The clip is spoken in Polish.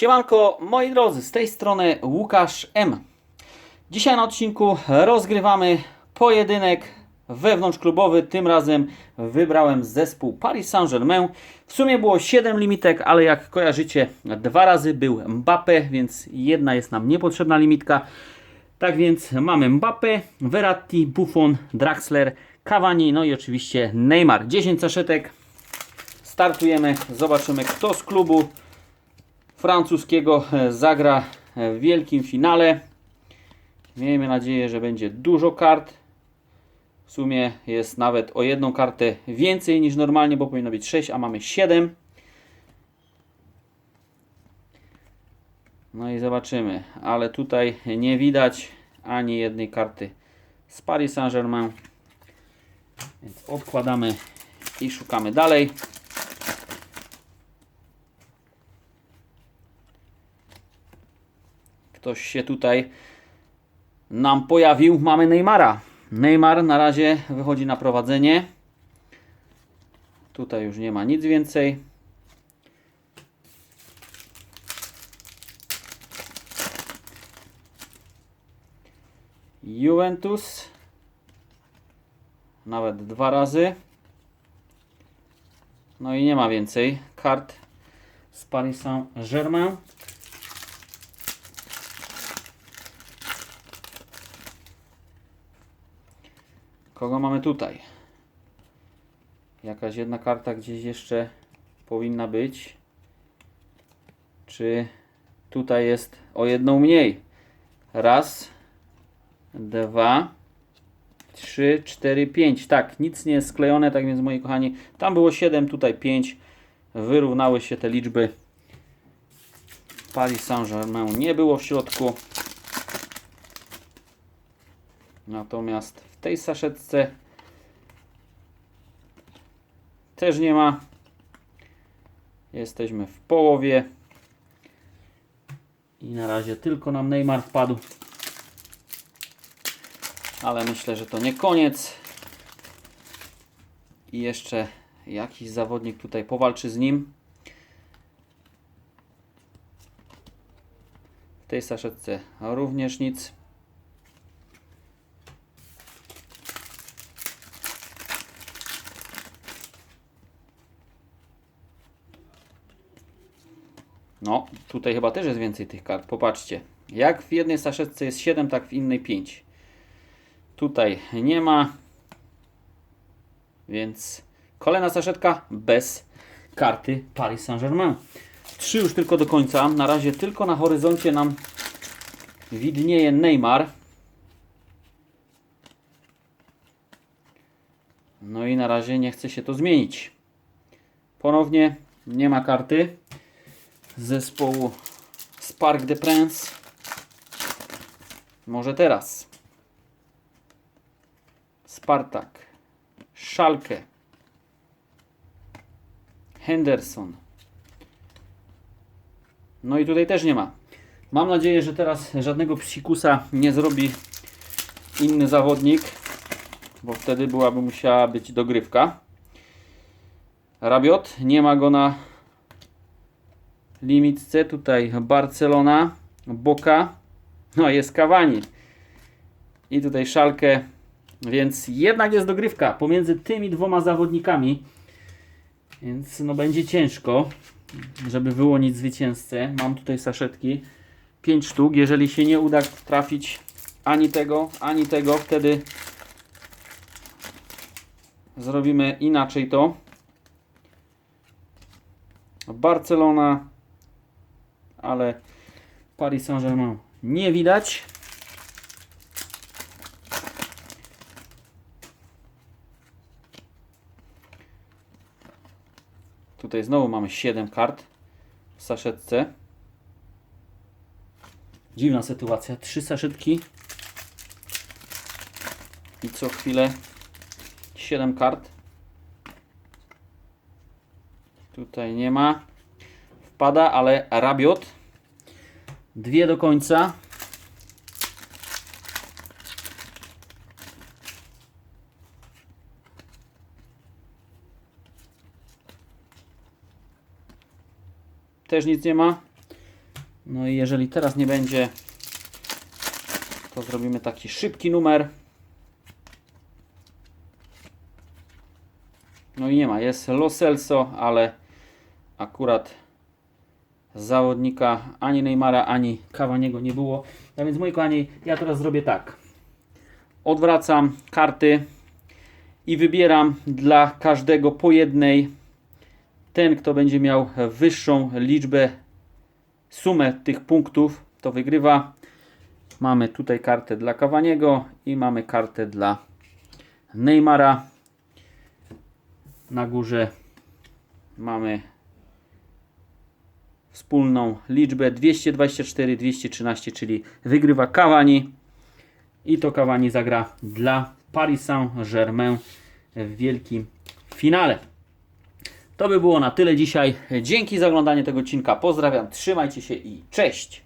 Siemanko, moi drodzy, z tej strony Łukasz M. Dzisiaj na odcinku rozgrywamy pojedynek wewnątrzklubowy. Tym razem wybrałem zespół Paris Saint-Germain. W sumie było 7 limitek, ale jak kojarzycie, dwa razy był Mbappe, więc jedna jest nam niepotrzebna limitka. Tak więc mamy Mbappe, Verratti, Buffon, Draxler, Cavani, no i oczywiście Neymar. 10 saszetek. Startujemy, zobaczymy kto z klubu francuskiego e, zagra w wielkim finale. Miejmy nadzieję, że będzie dużo kart. W sumie jest nawet o jedną kartę więcej niż normalnie, bo powinno być 6, a mamy 7. No i zobaczymy, ale tutaj nie widać ani jednej karty z Paris Saint-Germain. Więc odkładamy i szukamy dalej. Ktoś się tutaj nam pojawił. Mamy Neymara. Neymar na razie wychodzi na prowadzenie. Tutaj już nie ma nic więcej. Juventus. Nawet dwa razy. No i nie ma więcej kart z Paris Saint-Germain. Kogo mamy tutaj? Jakaś jedna karta gdzieś jeszcze powinna być. Czy tutaj jest o jedną mniej? Raz, dwa, trzy, cztery, pięć. Tak, nic nie jest sklejone, tak więc moi kochani, tam było 7, tutaj 5. Wyrównały się te liczby. Paris Saint-Germain nie było w środku. Natomiast w tej saszetce też nie ma. Jesteśmy w połowie. I na razie tylko nam Neymar wpadł. Ale myślę, że to nie koniec. I jeszcze jakiś zawodnik tutaj powalczy z nim. W tej saszetce również nic. No, tutaj chyba też jest więcej tych kart. Popatrzcie. Jak w jednej saszetce jest 7, tak w innej 5. Tutaj nie ma. Więc kolejna saszetka bez karty Paris Saint-Germain. Trzy już tylko do końca. Na razie tylko na horyzoncie nam widnieje Neymar. No i na razie nie chce się to zmienić. Ponownie nie ma karty zespołu Spark de Prince. Może teraz. Spartak. Schalke. Henderson. No i tutaj też nie ma. Mam nadzieję, że teraz żadnego psikusa nie zrobi inny zawodnik, bo wtedy byłaby musiała być dogrywka. Rabiot, nie ma go na limitce. Tutaj Barcelona, Boca, no jest Cavani. I tutaj Szalkę, więc jednak jest dogrywka pomiędzy tymi dwoma zawodnikami. Więc no będzie ciężko, żeby wyłonić zwycięzcę. Mam tutaj saszetki, 5 sztuk. Jeżeli się nie uda trafić ani tego, ani tego, wtedy zrobimy inaczej to. Barcelona, ale Paris Saint-Germain nie widać. Tutaj znowu mamy 7 kart w saszetce. Dziwna sytuacja. Trzy saszetki i co chwilę 7 kart. Tutaj nie ma wpada, ale Rabiot. Dwie do końca. Też nic nie ma. No i jeżeli teraz nie będzie, to zrobimy taki szybki numer. No i nie ma, jest Lo ale akurat zawodnika ani Neymara, ani Cavaniego nie było. A więc moi kochani, ja teraz zrobię tak. Odwracam karty i wybieram dla każdego po jednej. Ten, kto będzie miał wyższą liczbę, sumę tych punktów, to wygrywa. Mamy tutaj kartę dla Cavaniego i mamy kartę dla Neymara. Na górze mamy wspólną liczbę 224, 213, czyli wygrywa Cavani. I to Cavani zagra dla Paris Saint-Germain w wielkim finale. To by było na tyle dzisiaj. Dzięki za oglądanie tego odcinka. Pozdrawiam, trzymajcie się i cześć!